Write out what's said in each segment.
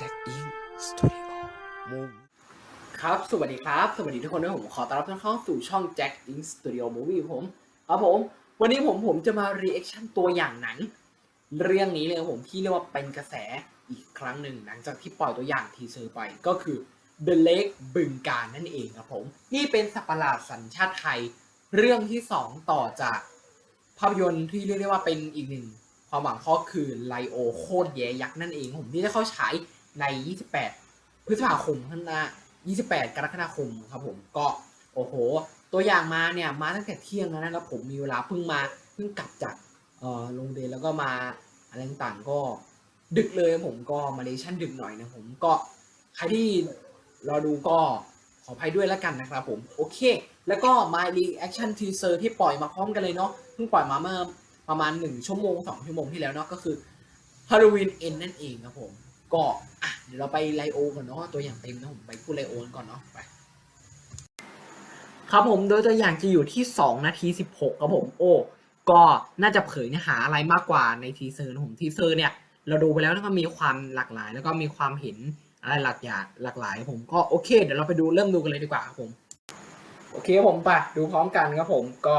แจ็คอิงสตูดิโอมูฟครับ สวัสดีครับ สวัสดีทุกคนด้วยผมขอต้อนรับทุกท่านเข้าสู่ช่อง Jack In Studio Movie ผมครับผม วันนี้ผมผมจะมา reaction ตัวอย่างหนัง เรื่องนี้เลยผมที่เรียกว่าเป็นกระแสอีกครั้งหนึ่งหลังจากที่ปล่อยตัวอย่างทีเซอร์ไปก็คือ The Lake บึงการนั่นเองครับผม นี่เป็นสัประหลาดสัญชาติไทย เรื่องที่ 2 ต่อจากภาพยนตร์ที่เรียกได้ว่าเป็นอีกหนึ่งความหวังข้อคือไลโอโคตรแย่ยักษ์นั่นเองผมที่ได้เข้าฉาย ใน 28 พฤษภาคมข้างหน้า 28 กรกฎาคมครับผมก็โอ้โห ตัวอย่างมาเนี่ยมาตั้งแต่เที่ยงแล้วนะแล้วผมมีเวลาเพิ่งมาเพิ่งกลับจากเอ่อโรงเรียนแล้วก็มาอะไรต่างๆก็ดึกเลยผมก็มาเลชั่นดึกหน่อยนะผมก็ใครที่รอดูก็ขออภัยด้วยแล้วกันนะครับผมโอเค แล้วก็มา reaction teaser ที่ปล่อยมาพร้อมกันเลยเนาะเพิ่งปล่อยมาเมื่อประมาณ 1 ชั่วโมง 2 ชั่วโมงที่แล้วเนาะก็คือ Halloween End นั่นเองครับผม ก็อะเดี๋ยวเราไปไลโอก่อนเนาะตัวอย่างเต็มนะผมไปพูดไลโอ้ก่อนเนาะไปครับผมโดยตัวอย่างจะอยู่ที่ 2 นาที 16ครับผมโอ้ก็น่าจะเผยเนื้อหาอะไรมากกว่าในทีเซอร์นะผมทีเซอร์เนี่ยเราดูไปแล้วแล้วก็มีความหลากหลาย แล้วก็มีความเห็นอะไรหลากอย่างหลากหลายผมก็โอเค เดี๋ยวเราไปดูเริ่มดูกันเลยดีกว่าครับผมโอเคครับผมไปดูพร้อมกันครับผมก็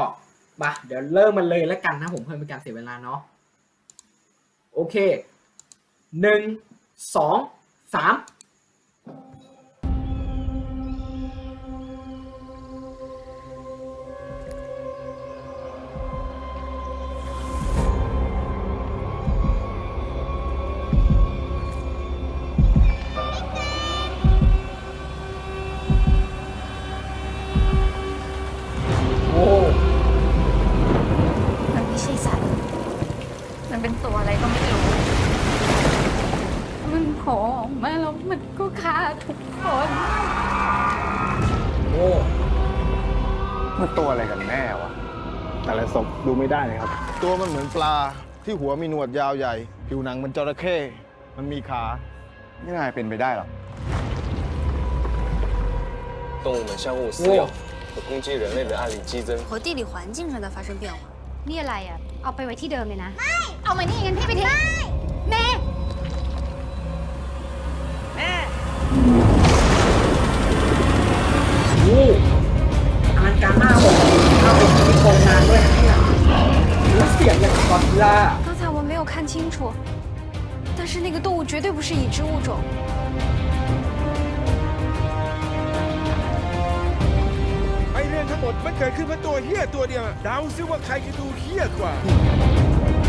มาเดี๋ยวเริ่มมันเลยแล้วกันนะผมเพื่อเป็นการเสียเวลาเนาะโอเคหนึ่ง 2 3 มันตัวอะไรกันแน่วะ แต่ละศพดูไม่ได้เลยครับ ตัวมันเหมือนปลาที่หัวมีหนวดยาวใหญ่ ผิวหนังมันจระเข้ มันมีขา ไม่น่าเป็นไปได้หรอก 动物们相互饲养和攻击人类的案例激增。和地理环境上的发生变化。 นี่อะไรอ่ะ เอาไปไว้ที่เดิมเลยนะ ไม่ เอามานี่งั้นพี่ไปทิ้งแม่ โหอลัง การมากครับผมเอาไปที่โครงงานด้วยนะเนี่ยรู้เสียงอย่างกอดซิลล่า 刚才我没有看清楚，但是那个动物绝对不是已知物种。 ไอเรื่องทั้งหมดมันเกิดขึ้นเพราะตัวเฮี้ยตัวเดียวอะเดาซิว่าใครจะดูเฮี้ยกว่า ต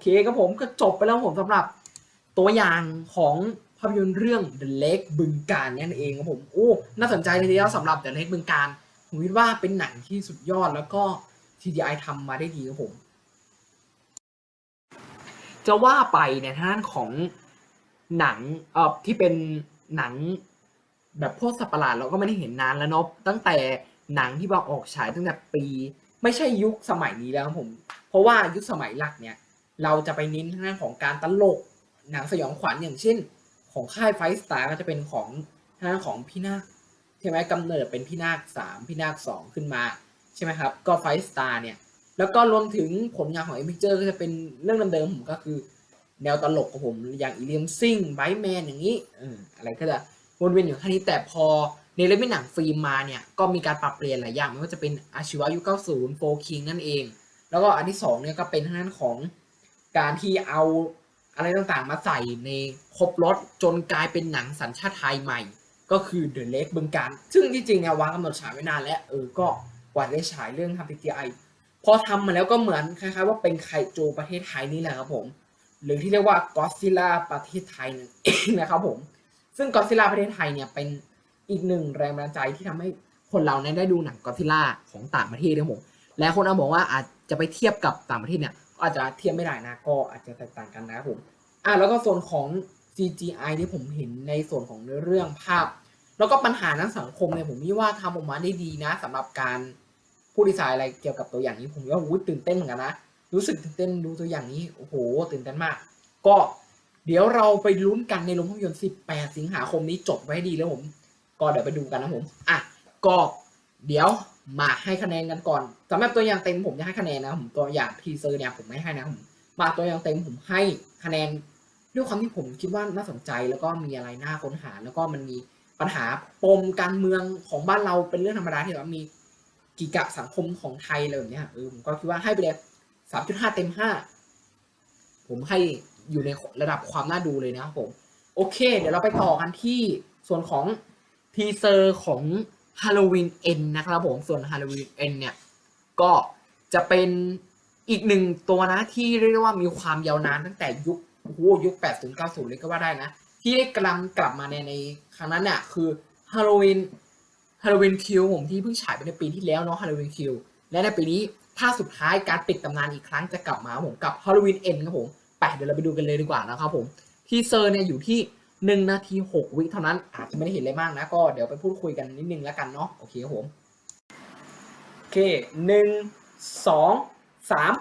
เคครับผมก็จบไปแล้วผมสำหรับตัวอย่างของภาพยนตร์เรื่อง The Lake บึงการนั่นเองครับผมโอ้น่าสนใจเลยทีเดียวสำหรับ The Lake บึงการผมคิดว่าเป็นหนังที่สุดยอดแล้วก็ TDI ทำมาได้ดีครับผม จะว่าไปเนี่ยทางด้านของหนังเอ่อที่เป็นหนังแบบพวกสัตว์ปหลาดเราก็ไม่ได้เห็นนานแล้วเนาะตั้งแต่หนังที่มาออกฉายตั้งแต่ปี ไม่ใช่ยุคสมัยนี้แล้วครับผม เพราะว่ายุคสมัยหลักเนี่ย เราจะไปเน้นทางด้านของการตลกหนังสยองขวัญอย่างเช่น ของค่ายไฟสตาร์ก็จะเป็นของทางด้นของพี่นาคใช่ไหมกำเนิดเป็นพี่นาคสามพี่นาคสองขึ้นมาใช่ไหมครับ ก็ไฟสตาร์เนี่ย แล้วก็รวมถึงผลงานของเอ็มพิเจอร์ก็จะเป็นเรื่องเดิมๆผมก็คือ แนวตลกของผมอย่างอีเลียมซิงไบแมนอย่างนี้ออะไรก็จะวนเวียนอยู่แค่นี้แต่พอในเรื่องหนังฟิล์มมาเนี่ยก็มีการปรับเปลี่ยนหลายอย่างไม่ว่าจะเป็นอาชีวะยุค90โฟคิงนั่นเอง แล้วก็อันที่สองเนี่ยก็เป็นทางด้านของ การที่เอาอะไรต่างๆ มาใส่ในครบรถจนกลายเป็นหนังสัญชาติไทยใหม่ ก็คือ The Lake บึงการ ซึ่งจริงๆเนี่ยวางกำหนดฉายไว้นานแล้ว เออก็กว่าได้ฉายเรื่องทำ CGI พอทำมาแล้วก็เหมือนคล้ายๆ ว่าเป็นไคจูประเทศไทยนี่แหละครับผม หรือที่เรียกว่าก็ซิล่าประเทศไทยนนะครับผม ซึ่งก็ซิล่าประเทศไทยเนี่ยเป็นอีกหนึ่งแรงบันดาลใจที่ทำให้คนเราเนี่ยได้ดูหนังก็ซิล่าของต่างประเทศนะผมและคนเอาบอกว่าอาจจะไปเทียบกับต่างประเทศเนี่ย อาจจะเทียบไม่ได้นะ ก็อาจจะแตกต่างกันนะครับผมอะแล้วก็ส่วนของ CGI ที่ผมเห็นในส่วนของเรื่องภาพ แล้วก็ปัญหาทางสังคมเนี่ยผมว่าทำออกมาได้ดีนะสำหรับการผู้ดีไซน์อะไรเกี่ยวกับตัวอย่างนี้ผมว่าอู้ตื่นเต้นเหมือนกันนะรู้สึกตื่นเต้นดูตัวอย่างนี้โอ้โหตื่นเต้นมาก ก็เดี๋ยวเราไปลุ้นกันในโรงภาพยนตร์ 18 สิงหาคมนี้จบไว้ให้ดีแล้วผม ก็เดี๋ยวไปดูกันนะผม อะ ก็เดี๋ยว มาให้คะแนนกันก่อนสำหรับตัวอย่างเต็มผมจะให้คะแนนนะผมตัวอย่างทีเซอร์เนี่ยผมไม่ให้นะผมมาตัวอย่างเต็มผมให้คะแนนด้วยความที่ผมคิดว่าน่าสนใจแล้วก็มีอะไรน่าค้นหา แล้วก็มันมีปัญหาปมการเมืองของบ้านเราเป็นเรื่องธรรมดาที่แบบว่ามีกิกะสังคมของไทยอะไรแบบเนี้ยเออผมก็คิดว่าให้ไปเลยสามจุดห้าเต็มห้าผมให้อยู่ในระดับความน่าดูเลยนะครับผม โอเค เดี๋ยวเราไปต่อกันที่ส่วนของทีเซอร์ของ Halloween N นนะครับผมส่วน Halloween N เนี่ย ก็จะเป็นอีกหนึ่งตัวนะที่เรียกว่ามีความยาวนานตั้งแต่ยุคโอ้โหยุค 80 90 เลยก็ว่าได้นะ ที่ได้กลับกลับมาในในครั้งนั้นเนี่ยคือ Halloween Halloween Q ผมที่เพิ่งฉายไปในปีที่แล้วเนาะ Halloween Q และในปีนี้ภาสุดท้ายการปิดตำนานอีกครั้งจะกลับมาผมกับ Halloween N ครับผมไปเดี๋ยวเราไปดูกันเลยดีกว่านะครับผมทีเซอร์เนี่ยอยู่ที่ 1 นาที 6 วิเท่านั้น อาจจะไม่ได้เห็นอะไรมากนะ ก็เดี๋ยวไปพูดคุยกันนิดนึงแล้วกันเนาะโอเคครับผม โอเคหนึ่งสองสาม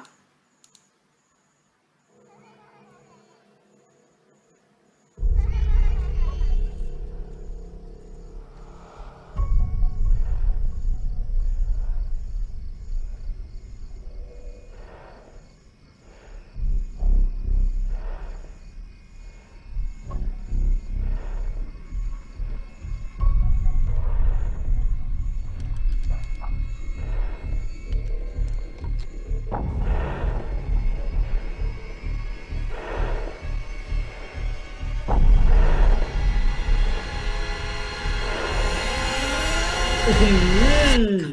อื้อหือ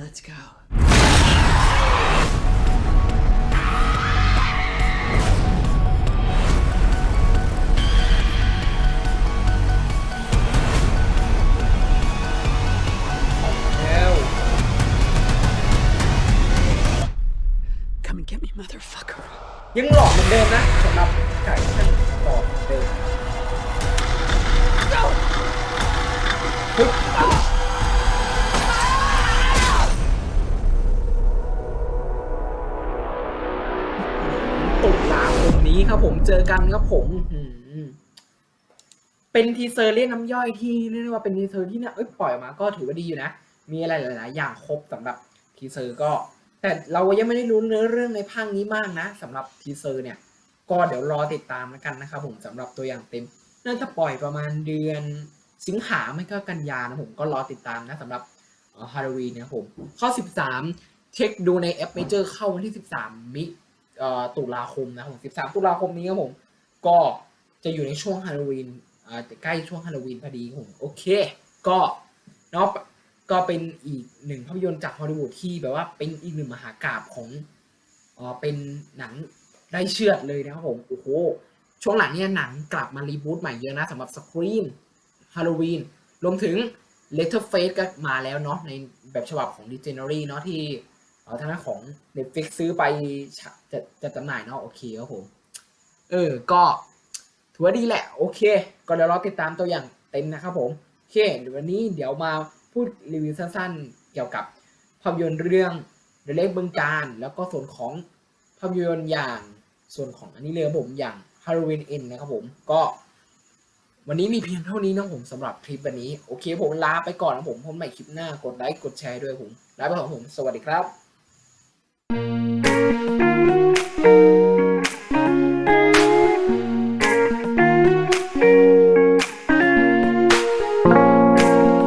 Let's go. แล้ว Come and get me, motherfucker. ยังหล่อเหมือนเดิมนะ กันครับผมอื้อหือเป็นทีเซอร์เรียกน้ำย่อยที่เรียกได้ว่าเป็นทีเซอร์ที่เนี่ยเอ้ยปล่อยออกมาก็ถือว่าดีอยู่นะ มีอะไรหลาย ๆ อย่างครบสำหรับทีเซอร์ก็ แต่เรายังไม่ได้รู้เนื้อเรื่องในภาคนี้มากนะสำหรับทีเซอร์เนี่ย ก็เดี๋ยวรอติดตามแล้วกันนะครับผมสำหรับตัวอย่างเต็ม น่าจะปล่อยประมาณเดือนสิงหาไม่ก็กันยานะผมก็รอติดตามนะสำหรับฮาโลวีนนะครับผม ข้อ 13 เช็คดูในแอปเมเจอร์เข้าวันที่ 13 มิเอ่อ ตุลาคมนะครับผม13 ตุลาคมนี้ครับผม ก็จะอยู่ในช่วงฮาโลวีนอ่าใกล้ช่วงฮาโลวีนพอดีครับผมโอเค ก็เนาะก็เป็นอีกหนึ่งภาพยนตร์จากฮอลลีวูดที่แบบว่าเป็นอีกหนึ่งมหากราบของเออเป็นหนังได้เชือดเลยนะครับผมโอ้โหช่วงหลังเนี่ยหนังกลับมารีบูตใหม่เยอะนะสำหรับ Scream Halloween รวมถึง Letterface ก็มาแล้วเนาะในแบบฉบับของ d e g e n e r y เนาะที่ เออทางด้านของ Netflix ซื้อไปฉะจะจะจำหน่ายเนาะโอเคครับผม เออ ก็ถือว่าดีแหละ โอเค ก็เดี๋ยวรอติดตามตัวอย่างเต็มนะครับผมโอเคเดี๋ยววันนี้เดี๋ยวมาพูดรีวิวสั้นๆ เกี่ยวกับภาพยนตร์เรื่องเดเล็กบึงการ แล้วก็ส่วนของภาพยนตร์อย่างส่วนของอันนี้เลยครับผมอย่าง Halloween End นะครับผมก็ วันนี้มีเพียงเท่านี้นะผมสำหรับคลิปวันนี้ โอเคผมลาไปก่อนนะผมพบใหม่คลิปหน้ากดไลค์กดแชร์ด้วยผมลาไปก่อนผม สวัสดีครับ Música